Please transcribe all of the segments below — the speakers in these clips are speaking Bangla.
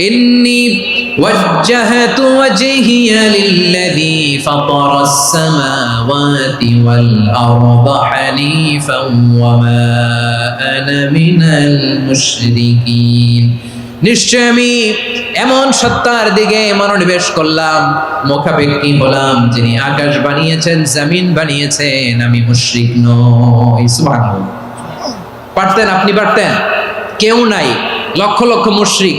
ইন্নি وجهت وجهي للذي فطر السماوات والأرض حنيفا وما أنا من المشركين নিশ্চয় আমি এমন সত্তার দিকে মনোনিবেশ করলাম মুখাপেক্ষি হলাম যিনি আকাশ বানিয়েছেন জমিন বানিয়েছেন আমি মুশরিক নই সুবহানাল্লাহ পারতেন আপনি পারতেন কেউ নাই লক্ষ লক্ষ মুশরিক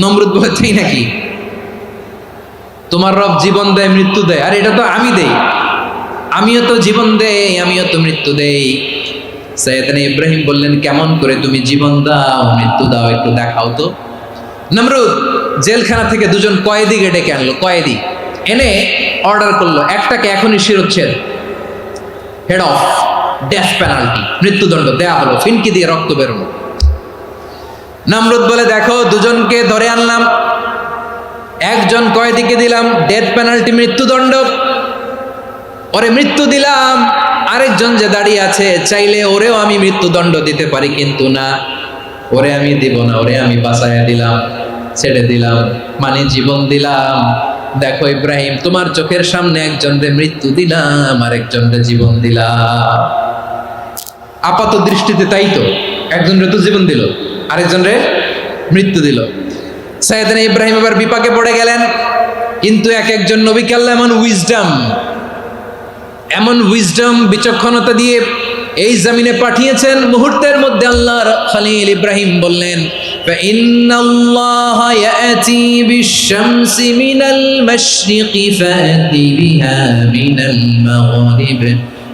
নমরুদ বলে তাই নাকি? তোমার রব জীবন দেয়, মৃত্যু দেয়। আর, এটা তো আমি দেই। আমিও তো জীবন দেই, আমিও তো মৃত্যু দেই। সৈয়দনা ইব্রাহিম বললেন, কেমন করে তুমি জীবন দাও, মৃত্যু দাও, একটু দেখাও তো। নমরুদ জেলখানা থেকে দুজন কয়েদিকে ডেকে আনলো, কয়েদি। এনে অর্ডার করল, একটাকে এখনই শিরোচ্ছেদ। হেড অফ ডেথ পেনাল্টি মৃত্যুদণ্ড, দেয়া হলো, ফিনকি দিয়ে রক্ত বেরোনো নমরুদ বলে, দেখো, দুজনকে ধরে আনলাম। একজন কয়েদিকে দিলাম, ডেথ পেনাল্টি, মৃত্যুদণ্ড। ওরে মৃত্যু দিলাম, আরেকজন যে দাঁড়িয়ে আছে, চাইলে ওরেও আমি মৃত্যুদণ্ড দিতে পারি, কিন্তু না। ওরে আমি দিব না, ওরে আমি বাঁচাইয়া দিলাম, ছেড়ে দিলাম মানে জীবন দিলাম। দেখো ইব্রাহিম, তোমার চোখের সামনে একজনরে মৃত্যু দিলাম, আরেকজনরে জীবন দিলাম। আপাত দৃষ্টিতে তাই তো, একজনরে তো জীবন দিল। আরেকজনরে মৃত্যু দিল সাইয়েদনা ইব্রাহিম এবার বিপাকে পড়ে গেলেন কিন্তু এক একজন নবীকে আল্লাহ এমন উইজডম এমন উইজডম বিচক্ষণতা দিয়ে এই জমিনে পাঠিয়েছেন মুহূর্তের মধ্যে আল্লাহর খলিল ইব্রাহিম বললেন فإن الله يأتي بالشمس من المشرق فأت بها من المغرب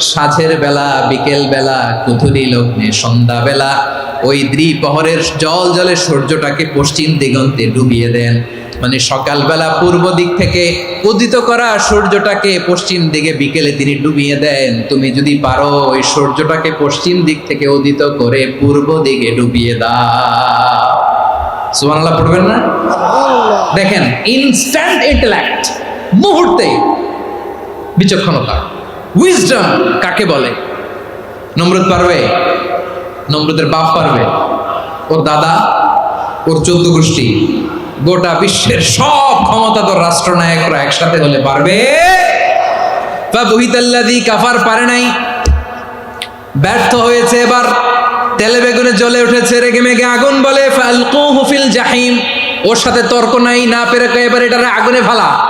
সাঁঝের বেলা বিকেল বেলা কুথুরি লগ্নে সন্ধ্যাবেলা ওই দ্বিপহরের জল জলে সূর্যটাকে পশ্চিম দিগন্তে ডুবিয়ে দেন। মানে সকালবেলা পূর্ব দিক থেকে উদিত করা সূর্যটাকে পশ্চিম দিকে বিকেলে তিনি ডুবিয়ে দেন। তুমি যদি পারো ওই সূর্যটাকে পশ্চিম দিক থেকে উদিত করে পূর্ব দিকে ডুবিয়ে দাও। সুবহানাল্লাহ পড়বেন না? দেখেন ইনস্ট্যান্ট ইন্টেলেক্ট মুহূর্তে বিচক্ষণতা। উইজডম কাকে বলে? নমরুদ পারবে? নমরুদের বাপ পারবে। ওর দাদা, ওর চোদ্দ গোষ্ঠী, গোটা বিশ্বের সব ক্ষমতা ক্ষমতাধর রাষ্ট্রনায়করা একসাথে হলে পারবে। বহিতাল্লাদি কাফার পারে নাই। ব্যর্থ হয়েছে এবার। তেলে বেগুনে জ্বলে উঠেছে, রেগে মেগে আগুন বলে ফালকু হুফিল জাহিম। ওর সাথে তর্ক নাই, না পেরে এবার এটারে আগুনে ফালা।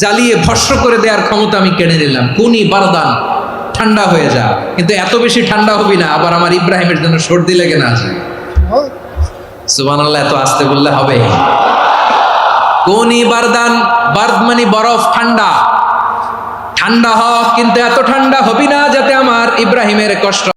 জ্বালিয়ে ভস্ম করে দেওয়ার ক্ষমতা আমি কেড়ে নিলাম। কুনি বারদান, ঠান্ডা হয়ে যা। কিন্তু এত বেশি ঠান্ডা হবি না, আবার আমার ইব্রাহিমের জন্য সর্দি লেগে না যায়। সুবান এত আসতে বললে হবে। কোনি বারদান, বার্দ মানে বরফ, ঠান্ডা। ঠান্ডা হ কিন্তু এত ঠান্ডা হবি না যাতে আমার ইব্রাহিমের কষ্ট